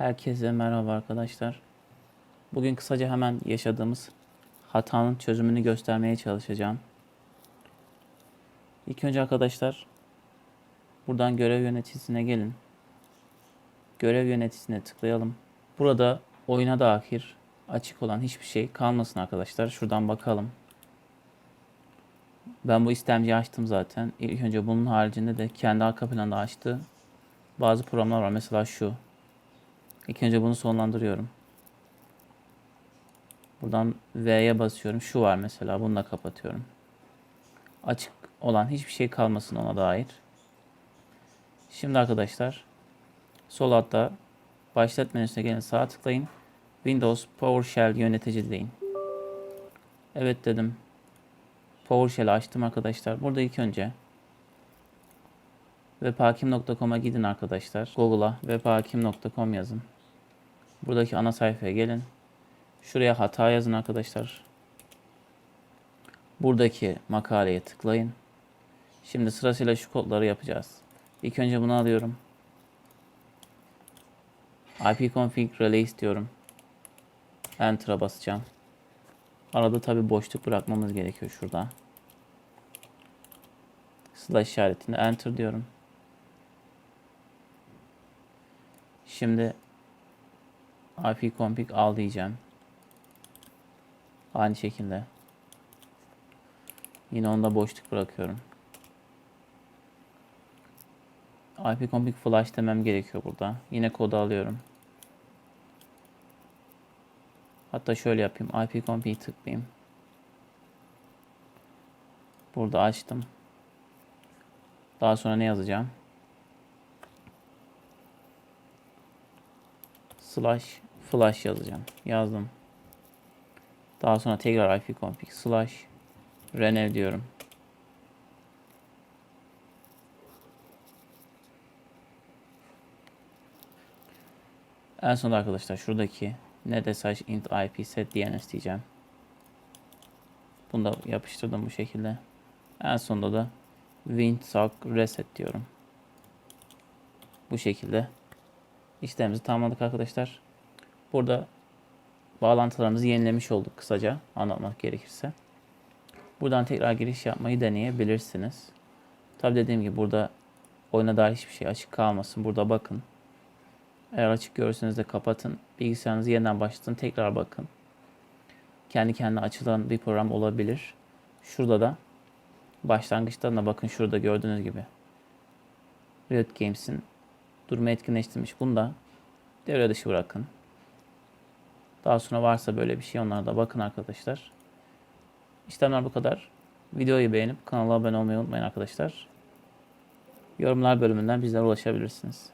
Herkese merhaba arkadaşlar. Bugün kısaca hemen yaşadığımız hatanın çözümünü göstermeye çalışacağım. İlk önce arkadaşlar buradan görev yöneticisine gelin. Görev yöneticisine tıklayalım. Burada oyuna dair açık olan hiçbir şey kalmasın arkadaşlar. Şuradan bakalım. Ben bu istemciyi açtım zaten. İlk önce bunun haricinde de kendi arka planda açtığı bazı programlar var. Mesela şu. İlk önce bunu sonlandırıyorum. Buradan V'ye basıyorum. Şu var mesela. Bunu da kapatıyorum. Açık olan hiçbir şey kalmasın ona dair. Şimdi arkadaşlar sol altta başlat menüsüne gelin sağa tıklayın. Windows PowerShell yönetici deyin. Evet dedim. PowerShell'i açtım arkadaşlar. Burada ilk önce webhakim.com'a gidin arkadaşlar. Google'a webhakim.com yazın. Buradaki ana sayfaya gelin. Şuraya hata yazın arkadaşlar. Buradaki makaleye tıklayın. Şimdi sırasıyla şu kodları yapacağız. İlk önce bunu alıyorum. ipconfig release diyorum. Enter'a basacağım. Arada tabi boşluk bırakmamız gerekiyor şurada. Slash işaretinde enter diyorum. Şimdi ipconfig al diyeceğim. Aynı şekilde. Yine onda boşluk bırakıyorum. ipconfig flash demem gerekiyor burada. Yine kodu alıyorum. Hatta şöyle yapayım. ipconfig'i tıklayayım. Burada açtım. Daha sonra ne yazacağım? Slash flash yazacağım. Yazdım. Daha sonra tekrar ipconfig slash renew diyorum. En sonunda arkadaşlar şuradaki netsh int ip set dns diyeceğim. Bunu da yapıştırdım bu şekilde. En sonunda da windsock reset diyorum. Bu şekilde işlemimizi tamamladık arkadaşlar. Burada bağlantılarımızı yenilemiş olduk kısaca anlatmak gerekirse. Buradan tekrar giriş yapmayı deneyebilirsiniz. Tabi dediğim gibi burada oyuna dair hiçbir şey açık kalmasın. Burada bakın. Eğer açık görürseniz de kapatın. Bilgisayarınızı yeniden başlatın. Tekrar bakın. Kendi kendine açılan bir program olabilir. Şurada da başlangıçtan da bakın şurada gördüğünüz gibi. Riot Games'in durumu etkinleştirmiş. Bunu da devre dışı bırakın. Daha sonra varsa böyle bir şey onlara da bakın arkadaşlar. İşlemler bu kadar. Videoyu beğenip kanala abone olmayı unutmayın arkadaşlar. Yorumlar bölümünden bizlere ulaşabilirsiniz.